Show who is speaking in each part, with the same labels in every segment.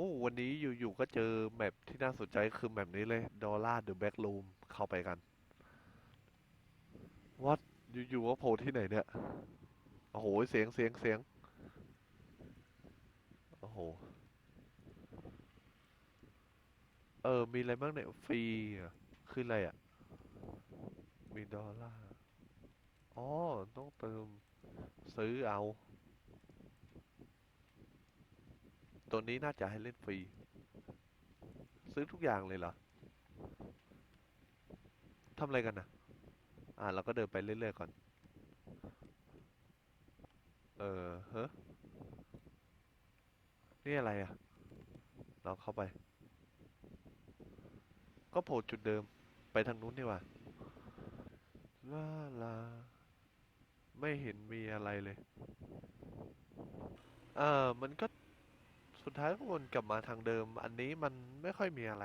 Speaker 1: อ้วันนี้อยู่ๆก็เจอแมปที่น่าสนใจคือแมปนี้เลยดอลลาร์เดอะแบ็กรูมเข้าไปกันวัดอยู่ๆว่าโผล่ที่ไหนเนี่ย โอ้โห เสียงเสียงเสียงโอ้โห เออ มีอะไรบ้างเนี่ย ฟรีอะคืออะไรอะ มีดอลลาร์ อ๋อ ต้องเติมซื้อเอา ตัวนี้น่าจะให้เล่นฟรี ซื้อทุกอย่างเลยเหรอทำอะไรกันนะอ่าเราก็เดินไปเรื่อยๆก่อน เออเฮ้นี่อะไรอะ เราเข้าไป ก็โผล่จุดเดิมไปทางนู้นดีกว่าลาลา ไม่เห็นมีอะไรเลย เออมันก็ สุดท้ายก็วนกลับมาทางเดิม อันนี้มันไม่ค่อยมีอะไร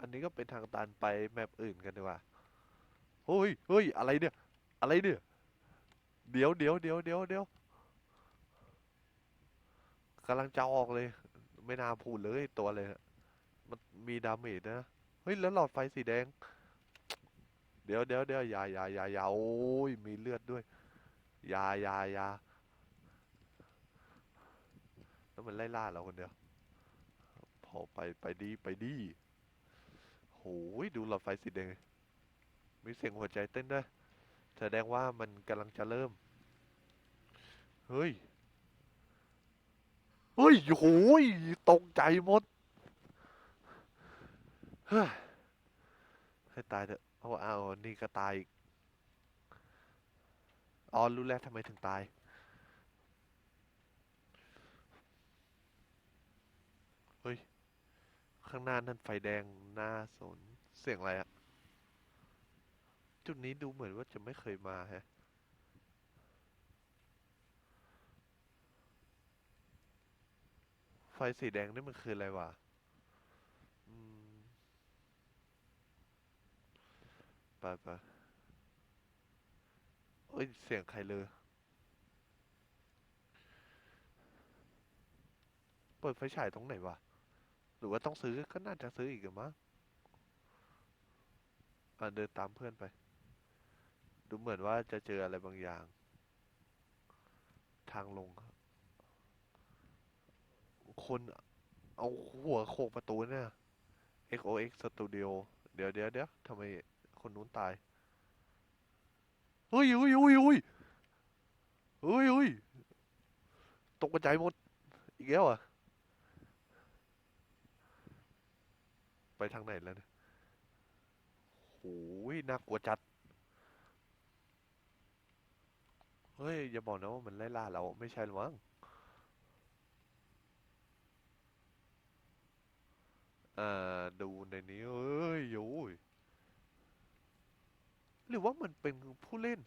Speaker 1: อันนี้ก็เป็นทางตันไปแมปอื่นกันดีกว่าเฮ้ยเฮ้ยอะไรเนี่ย อะไรเนี่ย เดี๋ยวเดี๋ยวเดี๋ยวเดี๋ยวเดี๋ยวกำลังจะออกเลย ไม่น่าพูดเลยตัวเลยมันมีดาเมจนะ เฮ้ย แล้วหลอดไฟสีแดง เดี๋ยวเดี๋ยวเดี๋ยวอย่าอย่าอย่าอย่าโอ้ย มีเลือดด้วย อย่าอย่าอย่าแล้ว มันไล่ล่าเราคนเดียว พอไปไปดีไปดีโหยดูหลอดไฟสีแดงมีเสียงหัวใจเต้นด้วย แสดงว่ามันกำลังจะเริ่ม เฮ้ย เฮ้ยโหยตกใจหมดเฮ้ยให้ตายเถอะเอาเอานี่ก็ตายอีกอ๋อรู้แล้วทำไมถึงตาย ฮ้ย ข้างหน้านั่นไฟแดงน่าสน เสียงอะไรอะจุดนี้ดูเหมือนว่าจะไม่เคยมาแฮะไฟสีแดงนี่มันคืออะไรวะอืมไปไปเอ้ย เสียงใครเลย เปิดไฟฉายตรงไหนวะ หรือว่าต้องซื้อก็น่าจะซื้ออีกอมั้งอะเดินตามเพื่อนไป ดูเหมือนว่าจะเจออะไรบางอย่าง ทางลงครับ คนเอาหัวโขกประตูเนี่ย XOX Studio เดี๋ยวเดี๋ยวเดี๋ยวทำไมคนนู้นตายเฮ้ยเฮ้ยเฮ้ยเฮ้ยเฮ้ยเฮ้ยตกใจหมด อีกแล้วอะ ไปทางไหนแล้วเนี่ยโอ้ยน่ากลัวจัด เฮ้ย อย่าบอกนะว่ามันไล่ล่าเราไม่ใช่หรอมั้งอ่าดูในนี้เอ้ยโอ้ยหรือว่ามันเป็นผู้เล่น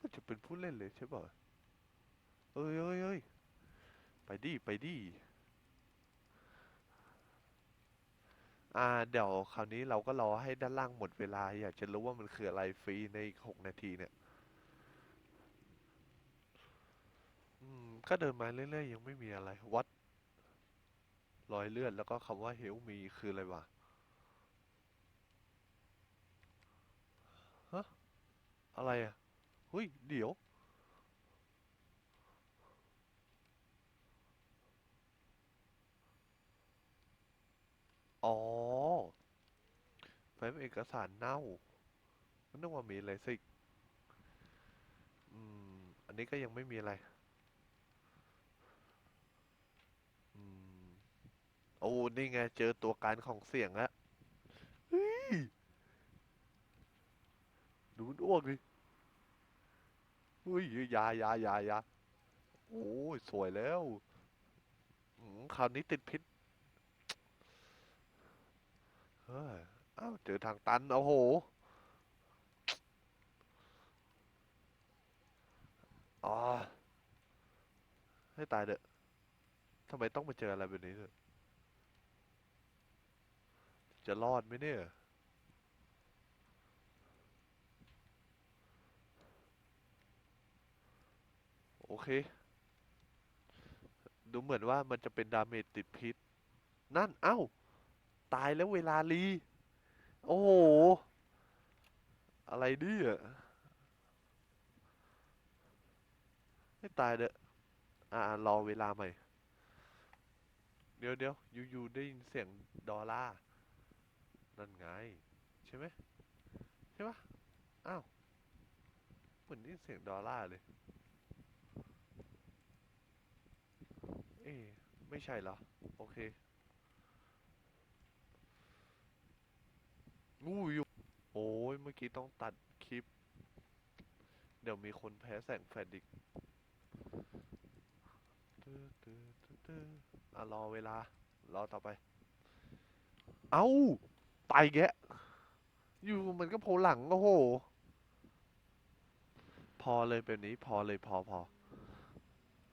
Speaker 1: มันจะเป็นผู้เล่นเลยใช่ป่ะเอ้ยเอ้ยเอ้ยไปดิไปดิ อ่า เดี๋ยวคราวนี้เราก็รอให้ด้านล่างหมดเวลา อยากจะรู้ว่ามันคืออะไรฟรีในอีกหกนาทีเนี่ย อืม ก็เดินมาเรื่อยๆ ยังไม่มีอะไร วัดรอยเลือดแล้วก็คำว่าเฮลมีคืออะไรวะฮะอะไรอะเฮ้ย เดี๋ยว อ๋อ เป็นเอกสารเน่ามันนึกว่ามีอะไรสิอืม อันนี้ก็ยังไม่มีอะไร อืม โอ้ นี่ไง เจอตัวการของเสียงแล้วดูมันอ้วกดิเฮ้ยยายายายาโอ้ย สวยแล้วคราวนี้ติดพิษเฮ้ย อ้าวเจอทางตันโอ้โหอ๋อให้ตายเด้อะทำไมต้องมาเจออะไรแบบนี้เด้วยจะรอดไหมเนี่ยโอเค ดูเหมือนว่ามันจะเป็นดาเมจติดพิษ นั่น เอ้า ตายแล้วเวลาลี โอ้โห อะไรเนี่ยไม่ตายเด้ออ่ารอเวลาใหม่ เดี๋ยวเดี๋ยวอยู่อยู่ได้ยินเสียงดอลลาร์นั่นไง ใช่ไหมใช่ปะอ้าวเหมือนได้ยินเสียงดอลลาร์เลย เอ๊ไม่ใช่เหรอ โอเคงูอยู่ โอ้ยเมื่อกี้ต้องตัดคลิป เดี๋ยวมีคนแพ้แสงแฟลชอีกตื้อตื้อตื้อตื้ออะรอเวลา รอต่อไป เอ้า ตายแกะ อยู่มันก็โผล่หลัง โอ้โห พอเลยแบบนี้ พอเลยพอพอ